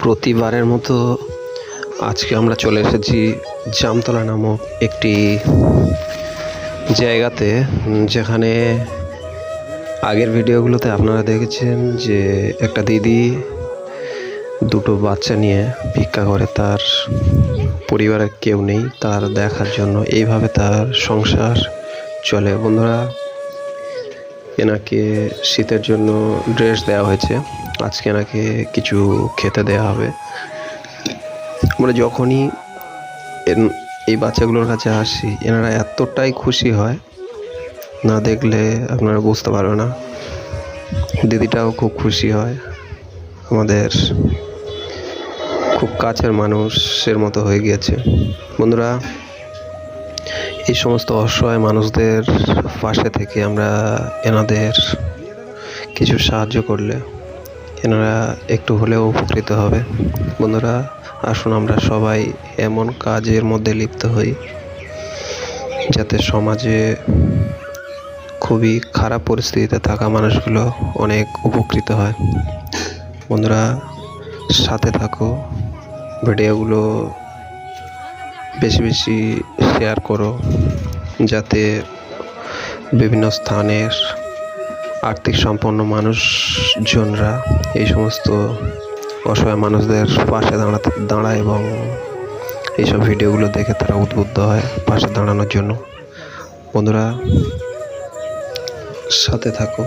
প্রতিবারের মতো আজকে আমরা চলে এসেছি জামতলা নামক একটি জায়গাতে, যেখানে আগের ভিডিওগুলোতে আপনারা দেখেছেন যে একটা দিদি দুটো বাচ্চা নিয়ে ভিক্ষা করে, তার পরিবারের কেউ নেই, তার দেখার জন্য। এইভাবে তার সংসার চলে। বন্ধুরা এনাকে শীতের জন্য ড্রেস দেওয়া হয়েছে। আজকে এনাকে কিছু খেতে দেওয়া হবে। আমরা যখনই এই বাচ্চাগুলোর কাছে আসি, এনারা এতটাই খুশি হয়, না দেখলে আপনারা বুঝতে পারবে না। দিদিটাও খুব খুশি হয়। আমাদের খুব কাছের মানুষের মতো হয়ে গিয়েছে। বন্ধুরা এই সমস্ত অসহায় মানুষদের পাশে থেকে আমরা এনাদের কিছু সাহায্য করলে এনারা একটু হলেও উপকৃত হবে। বন্ধুরা, আসুন আমরা সবাই এমন কাজের মধ্যে লিপ্ত হই যাতে সমাজে খুবই খারাপ পরিস্থিতিতে থাকা মানুষগুলো অনেক উপকৃত হয়। বন্ধুরা, সাথে থাকো। ভিডিওগুলো বেশি বেশি শেয়ার করো যাতে বিভিন্ন স্থানের আর্থিক সম্পন্ন মানুষজনরা এই সমস্ত অসহায় মানুষদের পাশে দাঁড়াতে, দাঁড়ায় এবং এইসব ভিডিওগুলো দেখে তারা উদ্বুদ্ধ হয় পাশে দাঁড়ানোর জন্য। বন্ধুরা, সাথে থাকো।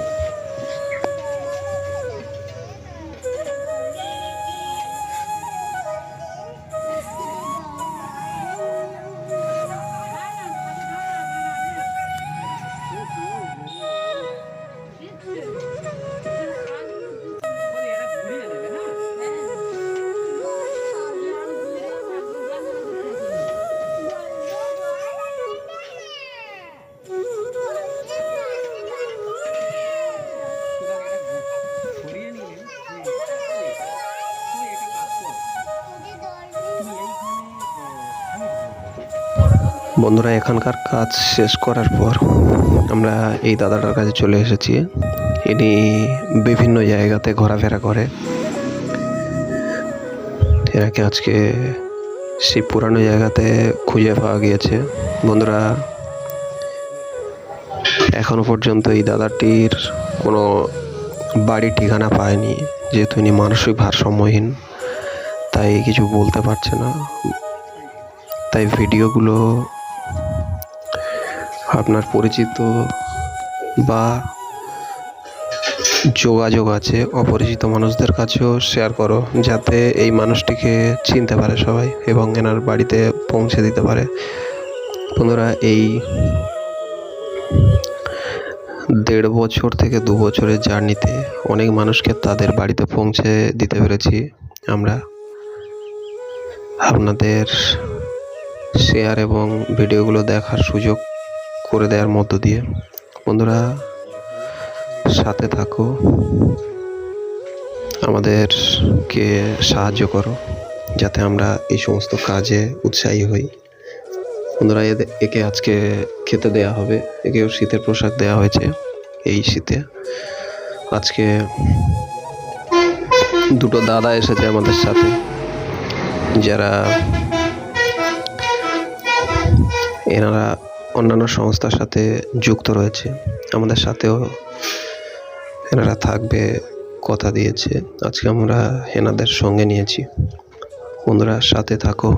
বন্ধুরা, এখানকার কাজ শেষ করার পর আমরা এই দাদাটার কাছে চলে এসেছি। ইনি বিভিন্ন জায়গাতে ঘোরাফেরা করে। এনাকে আজকে সেই পুরানো জায়গাতে খুঁজে পাওয়া গিয়েছে। বন্ধুরা, এখনও পর্যন্ত এই দাদাটির কোনো বাড়ি ঠিকানা পায়নি। যেহেতু ইনি মানসিক ভারসাম্যহীন, তাই কিছু বলতে পারছে না। তাই ভিডিওগুলো আপনার পরিচিত বা যোগাযোগ আছে, অপরিচিত মানুষদের কাছেও শেয়ার করো, যাতে এই মানুষটিকে চিনতে পারে সবাই এবং এনার বাড়িতে পৌঁছে দিতে পারে। বন্ধুরা, এই দেড় বছর থেকে দু বছরের জার্নিতে অনেক মানুষকে তাদের বাড়িতে পৌঁছে দিতে পেরেছি আমরা। আপনাদের শেয়ার এবং ভিডিওগুলো দেখার সুযোগ করে দেওয়ার মধ্য দিয়ে। বন্ধুরা, সাথে থাকো। আমাদেরকে সাহায্য করো, যাতে আমরা এই সমস্ত কাজে উৎসাহী হই। বন্ধুরা একে আজকে খেতে দেয়া হবে। একেও শীতের পোশাক দেওয়া হয়েছে এই শীতে। আজকে দুটো দাদা এসেছে আমাদের সাথে, যারা এনারা অন্যান্য সংস্থার সাথে যুক্ত রয়েছে। আমাদের সাথেও এনারা থাকবে, কথা দিয়েছে। আজকে আমরা এনাদের সঙ্গে নিয়েছি। বন্ধুরা, সাথে থাকো।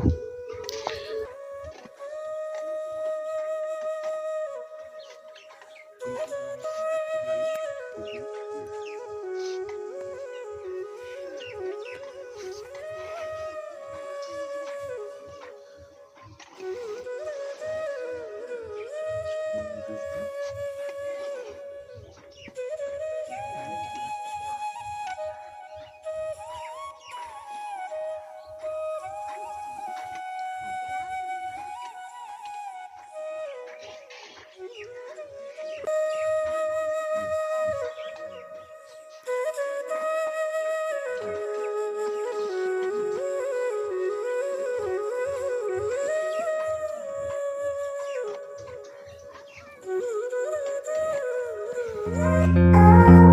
Oh.